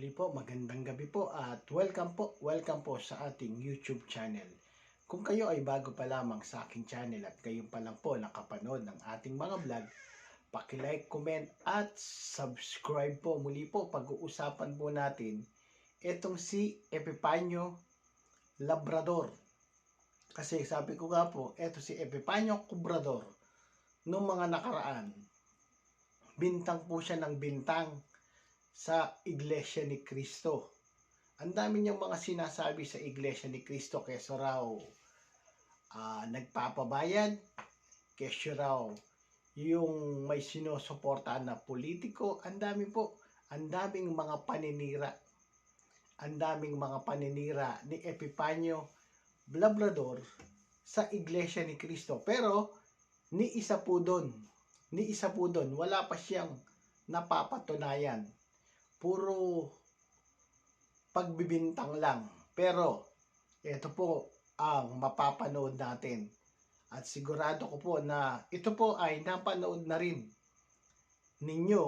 Muli po, magandang gabi po at welcome po, welcome po sa ating YouTube channel. Kung kayo ay bago pa lamang sa aking channel at kayo pa lang po nakapanood ng ating mga vlog, paki-like, comment at subscribe po. Muli po, pag-uusapan po natin itong si Epipanyo Labrador. Kasi sabi ko nga po, eto si Epipanyo Cubrador noong mga nakaraan. Bintang po siya ng bintang sa Iglesia ni Cristo. Ang dami niyang mga sinasabi sa Iglesia ni Cristo kesa raw ah, nagpapabayad, kesa raw yung may sinusuportahan na politiko. Ang dami po, ang daming mga paninira. Ang daming mga paninira ni Epipanyo Labrador sa Iglesia ni Cristo. Pero, ni isa po doon, ni isa po doon, wala pa siyang napapatunayan puro pagbibintang lang. Pero, ito po ang mapapanood natin. At sigurado ko po na ito po ay napanood na rin ninyo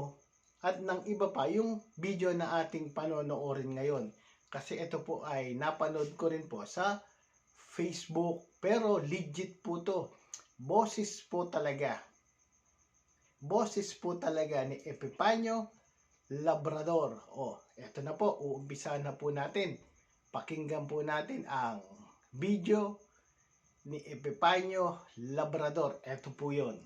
at ng iba pa yung video na ating panonoorin ngayon. Kasi ito po ay napanood ko rin po sa Facebook. Pero legit po to. Boses po talaga. Boses po talaga ni Epipanyo Labrador. O, eto na po, uumpisa na po natin. Pakinggan po natin ang video ni Epipanyo Labrador. Eto po ng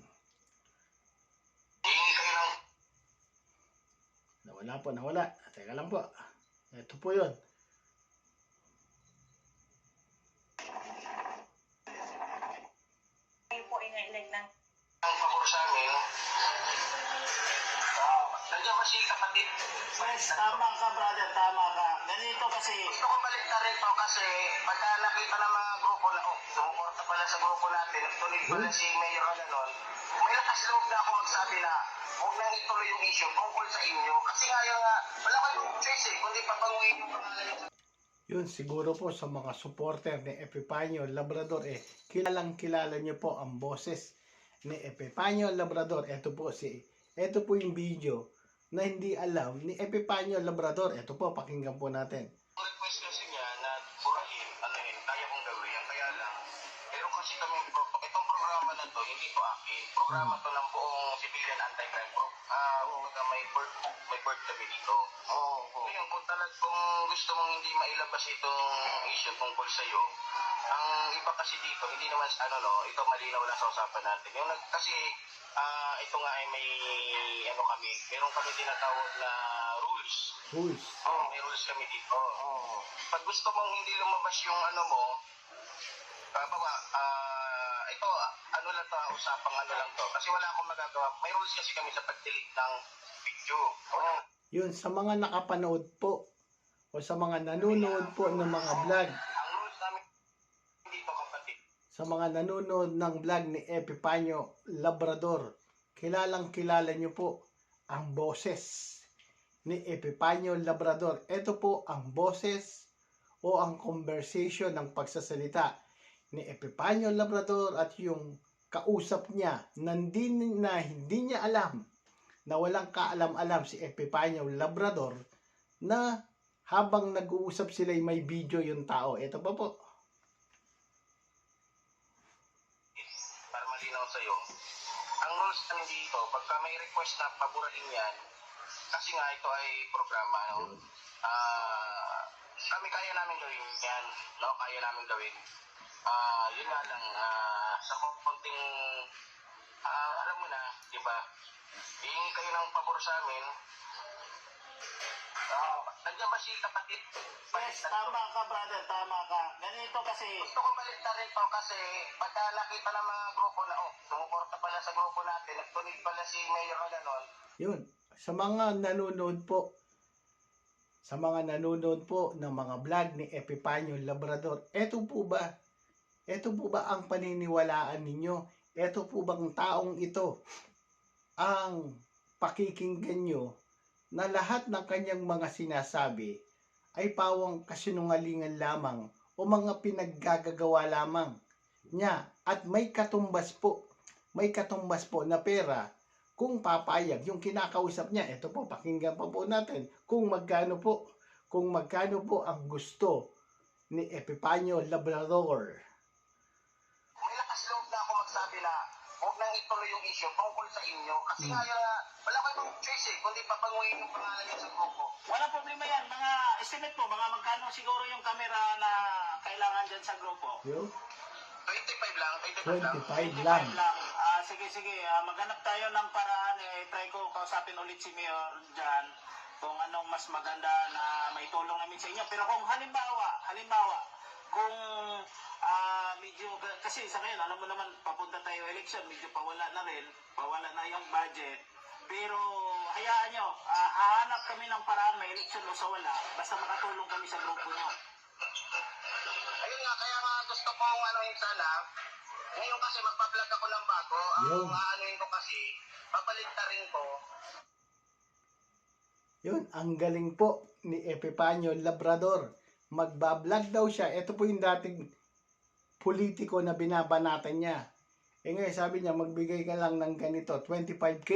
Nawala po, nawala. Teka lang po. Eto po yon. Ka brother, tama ka. Ganito kasi, Gusto ko balik na rin to kasi pagka nakita ng mga grupo na, oh, sumuporta pala sa grupo natin, nagtuloy pala si Mayor Alanon, may lakas loob na ako magsabi na huwag nang ituloy yung issue tungkol sa inyo. Kasi nga yung, wala kayong choice eh, kundi papanguhin yung pangalan Yun, siguro po sa mga supporter ni Epipanyo Labrador, eh, kilalang kilala niyo po ang boses ni Epipanyo Labrador. Ito po si, ito po yung video na hindi alam ni Epipanyo Labrador. Ito po, pakinggan po natin. Request kasi niya na burahin, ano yun, kaya kong gawin, kaya lang, meron kasi kami, itong programa na to, hindi to akin. Programa to ng buong civilian anti-crime group. Ah, kumbaga may bird, may bird kami dito. oo, oh, Ngayon, kung talag kung gusto mong hindi mailabas itong issue tungkol sa iyo, ang iba kasi dito, hindi naman, ano no, ito malinaw lang sa usapan natin. Yung nag, kasi, ah, ito nga ay may, ano kami, meron kami tinatawag na rules. Rules. Oh, may rules kami dito. oo. Pag gusto mong hindi lumabas yung ano mo, ah, baba, ah, ito, ano lang to, usapang ano lang to. Kasi wala akong magagawa. May rules kasi kami sa pag-delete ng video. Oh. Yun, sa mga nakapanood po o sa mga nanonood po ng mga vlog, Ang rules namin dito, kapatid, sa mga nanonood ng vlog ni Epipanyo Labrador, kilalang kilala niyo po ang boses ni Epipanyo Labrador. Ito po ang boses o ang conversation ng pagsasalita ni Epipanyo Labrador at yung kausap niya na hindi, na hindi niya alam na walang kaalam-alam si Epipanyo Labrador na habang nag-uusap sila may video yung tao. Ito pa po. para malinaw sa'yo. Ang rules namin dito, pagka may request na paburahin yan, kasi nga ito ay programa, no? Ah, kami kaya namin gawin yan, no? Kaya namin gawin. Ah, yun nga lang, ah, sa konting, ah, alam mo na, di ba? Hihingi kayo ng pabor sa amin. Ah, nandiyan ba si kapatid? Yes, tama ka brother, tama ka. Ganito kasi, Gusto ko balik na rin to kasi pagka nakita ng mga grupo na, oh, nagtuloy pala si Mayor Alanon, Yun. Sa mga nanonood po, sa mga nanonood po ng mga vlog ni Epipanyo Labrador, eto po ba? Eto po ba ang paniniwalaan ninyo? Eto po bang taong ito ang pakikinggan nyo na lahat ng kanyang mga sinasabi ay pawang kasinungalingan lamang o mga pinaggagagawa lamang niya at may katumbas po may katumbas po na pera kung papayag yung kinakausap niya, ito po, pakinggan pa po natin kung magkano po kung magkano po ang gusto ni Epipanyo Labrador. may lakas loob na ako magsabi na huwag nang ituloy yung issue tungkol sa inyo. Kasi yun nga, wala ko ibang choice eh, kundi papanguhin yung pangalan niya sa grupo. Walang problema yan. Mga estimate mo, mga magkano siguro yung camera na kailangan dyan sa grupo? Yun, 25 lang, 25 lang. 25 lang. Sige, sige. Ah, maghanap tayo ng paraan. Eh, try ko kausapin ulit si Mayor dyan kung anong mas maganda na may tulong namin sa inyo. Pero kung halimbawa, halimbawa, kung ah, medyo, kasi sa ngayon, alam mo naman, papunta tayo election, medyo pawala na rin, pawala na yung budget. Pero hayaan nyo, ah, hahanap kami ng paraan, may election o sa wala, basta makatulong kami sa grupo nyo. Ayun nga, kaya nga gusto kong anuhin sana, ngayon kasi magpa-vlog ako ng bago, ang Yun. aanuhin ko kasi, papaligtarin ko, Yun, ang galing po ni Epipanyo Labrador. Magbablog daw siya. Ito po yung dating politiko na binabanatan niya. Eh ngayon sabi niya, magbigay ka lang ng ganito, 25k.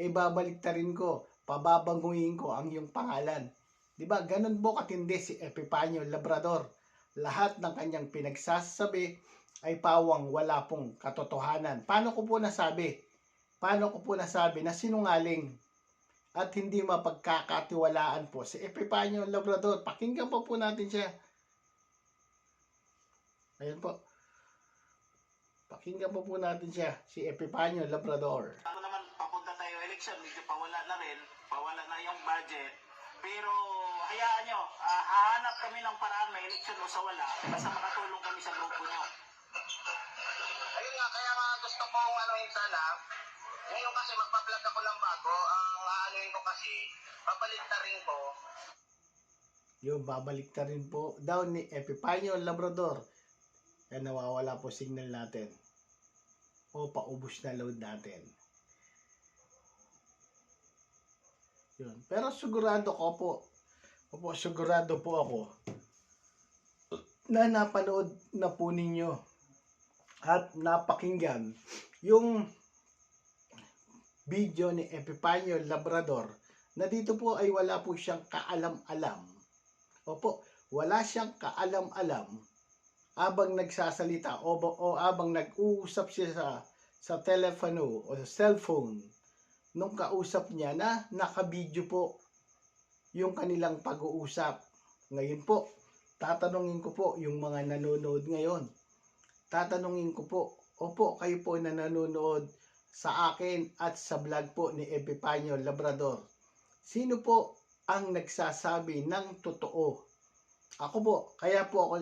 Eh babalik ta rin ko, pababanguhin ko ang iyong pangalan. Di ba? Ganun po katindi si Epipanyo Labrador. Lahat ng kanyang pinagsasabi ay pawang wala pong katotohanan. Paano ko po nasabi? Paano ko po nasabi na sinungaling? at hindi mapagkakatiwalaan po si Epipanyo Labrador. Pakinggan po po natin siya. Ayan po. Pakinggan po po natin siya, si Epipanyo Labrador. Ako naman, papunta tayo election, medyo pawala na rin, pawala na yung budget. Pero hayaan nyo, ah, hahanap kami ng paraan, may election o sa wala, basta makatulong kami sa grupo nyo. Ayun nga, kaya nga gusto kong anuhin sana, ngayon kasi magpa-vlog ako ng bago, ang aanuhin ko kasi, papaligtarin ko, Yung babalik na rin po daw ni Epipanyo Labrador. Yan nawawala po signal natin. O paubos na load natin. Yun. Pero sigurado ko po, opo, sigurado po ako na napanood na po ninyo at napakinggan yung video ni Epipanyo Labrador na dito po ay wala po siyang kaalam-alam. Opo, wala siyang kaalam-alam abang nagsasalita o, o abang nag-uusap siya sa sa telepono o sa cellphone nung kausap niya na nakabidyo po yung kanilang pag-uusap. Ngayon po, tatanungin ko po yung mga nanonood ngayon. Tatanungin ko po, opo, kayo po na nanonood sa akin at sa vlog po ni Epipanyo Labrador. Sino po ang nagsasabi ng totoo? Ako po, kaya po ako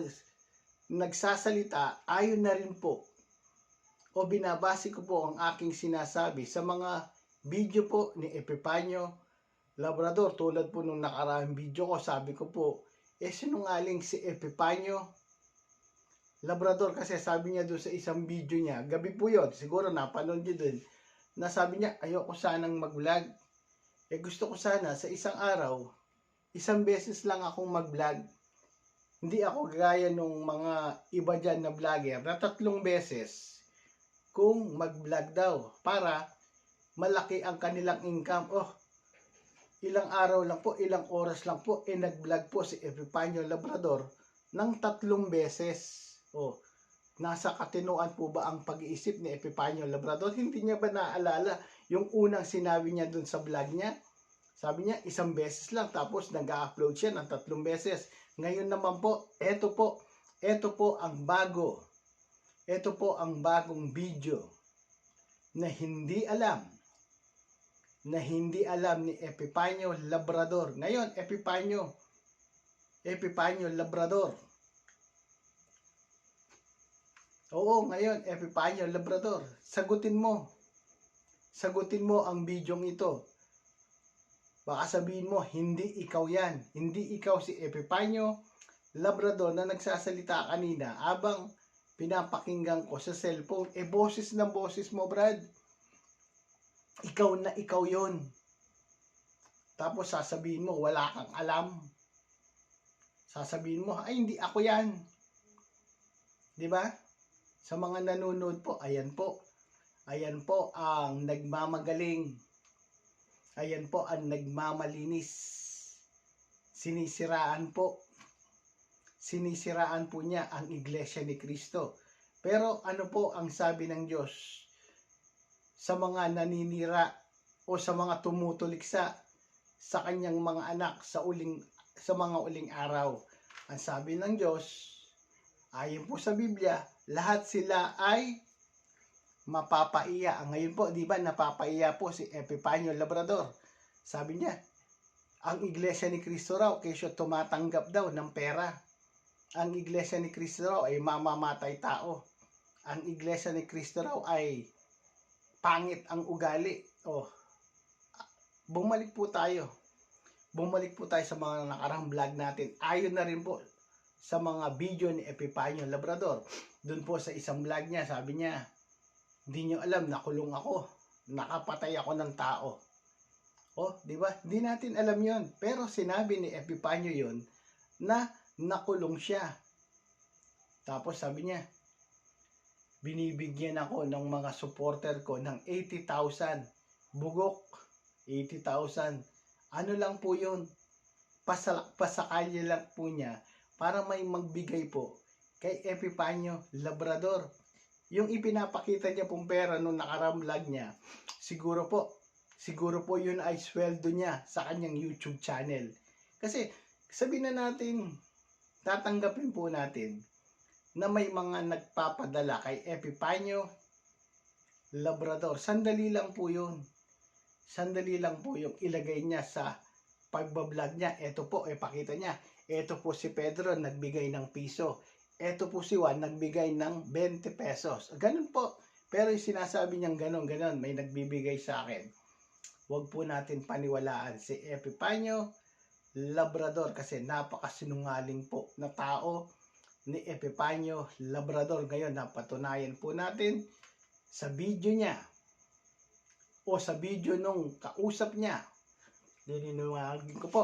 nagsasalita ayon na rin po o binabase ko po ang aking sinasabi sa mga video po ni Epipanyo Labrador tulad po nung nakaraang video ko sabi ko po eh sinungaling si Epipanyo Labrador kasi sabi niya doon sa isang video niya gabi po yon siguro napanood niyo doon na sabi niya ayoko sanang mag-vlog eh gusto ko sana sa isang araw isang beses lang akong mag-vlog hindi ako gaya nung mga iba dyan na vlogger na tatlong beses kung mag-vlog daw para malaki ang kanilang income. Oh, ilang araw lang po, ilang oras lang po, eh nag-vlog po si Epipanyo Labrador ng tatlong beses. Oh, nasa katinuan po ba ang pag-iisip ni Epipanyo Labrador? Hindi niya ba naaalala yung unang sinabi niya dun sa vlog niya? Sabi niya, isang beses lang, tapos nag-upload siya ng tatlong beses. Ngayon naman po, eto po, eto po ang bago. Eto po ang bagong video na hindi alam na hindi alam ni Epipanyo Labrador. Ngayon, Epipanyo, Epipanyo Labrador. Oo, ngayon, Epipanyo Labrador. Sagutin mo. Sagutin mo ang bidyong ito. Baka sabihin mo, hindi ikaw yan. Hindi ikaw si Epipanyo Labrador na nagsasalita kanina abang pinapakinggan ko sa cellphone. Eh, boses ng boses mo, Brad. Ikaw na ikaw yon. Tapos sasabihin mo, wala kang alam. Sasabihin mo, ay hindi ako yan. Di ba? Sa mga nanonood po, ayan po. Ayan po ang nagmamagaling. Ayan po ang nagmamalinis sinisiraan po sinisiraan po niya ang iglesia ni Kristo. Pero ano po ang sabi ng Diyos sa mga naninira o sa mga tumutuliksa sa kanyang mga anak sa uling sa mga uling araw? Ang sabi ng Diyos, ayon po sa Biblia, lahat sila ay mapapaiya. Ngayon po, di ba, napapaiya po si Epipanyo Labrador. Sabi niya, ang iglesia ni Kristo raw, kesyo tumatanggap daw ng pera. Ang iglesia ni Kristo raw ay mamamatay tao. Ang iglesia ni Kristo raw ay pangit ang ugali. Oh, bumalik po tayo. Bumalik po tayo sa mga nakarang vlog natin. Ayon na rin po sa mga video ni Epipanyo Labrador. Doon po sa isang vlog niya, sabi niya, hindi nyo alam, nakulong ako. Nakapatay ako ng tao. Oh, di ba? Hindi natin alam yon. Pero sinabi ni Epipanyo yon na nakulong siya. Tapos sabi niya, binibigyan ako ng mga supporter ko ng 80,000. Bugok, 80,000. Ano lang po yun? Pasalak, pasakalya lang po niya para may magbigay po kay Epipanyo Labrador. Yung ipinapakita niya pong pera nung nakaramlag niya, siguro po, siguro po yun ay sweldo niya sa kanyang YouTube channel. Kasi sabihin na natin, tatanggapin po natin na may mga nagpapadala kay Epipanyo Labrador. Sandali lang po yun. Sandali lang po yung ilagay niya sa pagbablog niya. Ito po, ipakita niya. Ito po si Pedro, nagbigay ng piso. Ito po si Juan, nagbigay ng 20 pesos. Ganun po. Pero yung sinasabi niyang ganun, ganun, may nagbibigay sa akin. Huwag po natin paniwalaan si Epipanyo Labrador kasi napakasinungaling po na tao ni Epipanyo Labrador. Ngayon, napatunayan po natin sa video niya o sa video nung kausap niya. Liliwanagin ko po.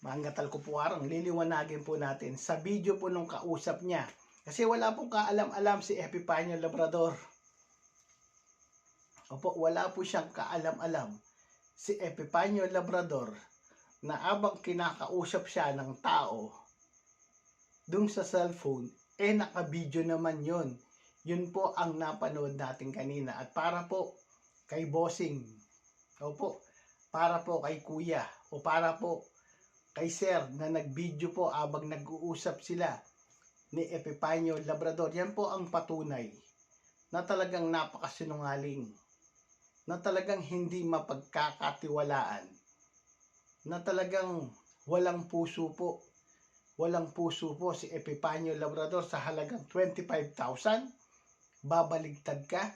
Mangatal ko po arang. Liliwanagin po natin sa video po nung kausap niya. Kasi wala pong kaalam-alam si Epipanyo Labrador. Opo, wala po siyang kaalam-alam si Epipanyo Labrador na abang kinakausap siya ng tao dung sa cellphone, eh naka-video naman yon. Yun po ang napanood natin kanina. At para po kay bossing, opo, para po kay kuya, o para po kay sir na nag-video po abang nag-uusap sila ni Epipanyo Labrador. Yan po ang patunay na talagang napakasinungaling, na talagang hindi mapagkakatiwalaan, na talagang walang puso po walang puso po si Epipanyo Labrador sa halagang 25,000. Babaligtad ka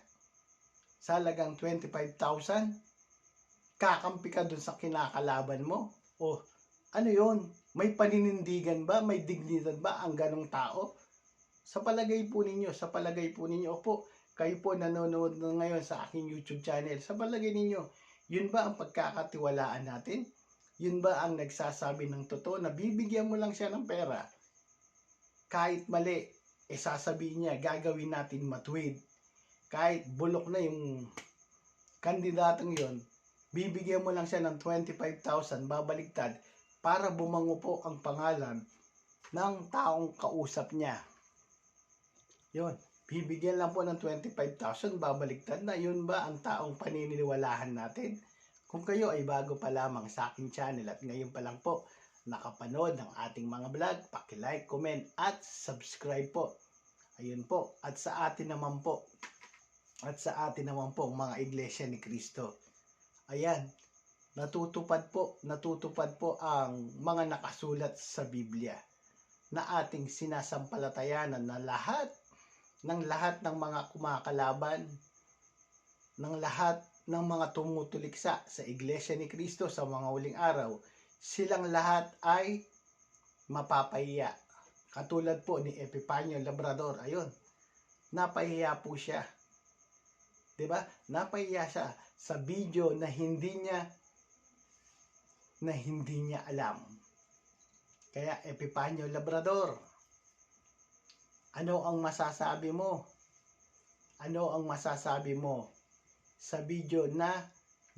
sa halagang 25,000. Kakampi ka dun sa kinakalaban mo. O ano yon? May paninindigan ba? May dignidad ba ang ganong tao? Sa palagay po ninyo, sa palagay po ninyo, opo, kayo po nanonood na ngayon sa aking YouTube channel. Sa palagay ninyo, yun ba ang pagkakatiwalaan natin? Yun ba ang nagsasabi ng totoo na bibigyan mo lang siya ng pera? Kahit mali, eh sasabihin niya, gagawin natin matuwid. Kahit bulok na yung kandidatong yon, bibigyan mo lang siya ng 25,000 babaligtad para bumango po ang pangalan ng taong kausap niya. Yon, bibigyan lang po ng 25,000 babaligtad na yun ba ang taong paniniwalahan natin? Kung kayo ay bago pa lamang sa aking channel at ngayon pa lang po nakapanood ng ating mga vlog, paki-like, comment at subscribe po. Ayun po. At sa atin naman po, at sa atin naman po mga iglesia ni Kristo. Ayan, natutupad po, natutupad po ang mga nakasulat sa Biblia na ating sinasampalatayanan na lahat ng lahat ng mga kumakalaban ng lahat ng mga tumutuliksa sa Iglesia ni Kristo sa mga uling araw, silang lahat ay mapapahiya. Katulad po ni Epipanyo Labrador, ayun, napahiya po siya. 'Di ba? Napahiya siya sa video na hindi niya na hindi niya alam. Kaya Epipanyo Labrador, ano ang masasabi mo? Ano ang masasabi mo sa video na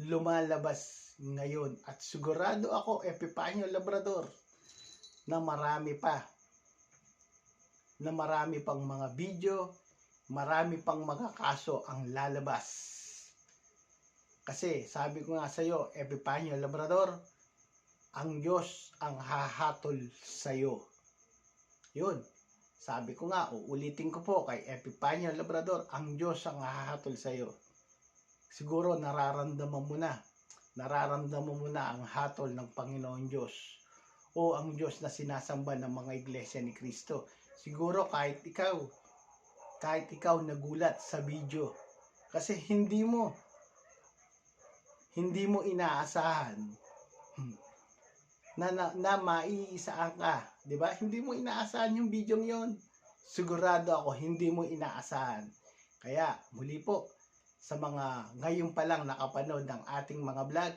lumalabas ngayon. At sigurado ako, Epipanyo Labrador, na marami pa na marami pang mga video, marami pang mga kaso ang lalabas. Kasi sabi ko nga sa iyo, Epipanyo Labrador, ang Diyos ang hahatol sa iyo. Yun. Sabi ko nga, uulitin ko po kay Epipanyo Labrador, ang Diyos ang hahatol sa iyo. Siguro nararamdaman mo na, nararamdaman mo na ang hatol ng Panginoon Diyos o ang Diyos na sinasamba ng mga iglesia ni Kristo. Siguro kahit ikaw, kahit ikaw nagulat sa video, kasi hindi mo, hindi mo inaasahan hmm, na, na, na maiisaan ka. Ba? Hindi mo inaasahan yung video yon. Sigurado ako, hindi mo inaasahan. Kaya, muli po, sa mga ngayon pa lang nakapanood ng ating mga vlog,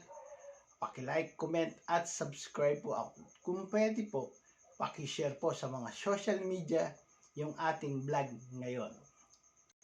paki-like, comment, at subscribe po ako. Kung pwede po, paki-share po sa mga social media yung ating vlog ngayon.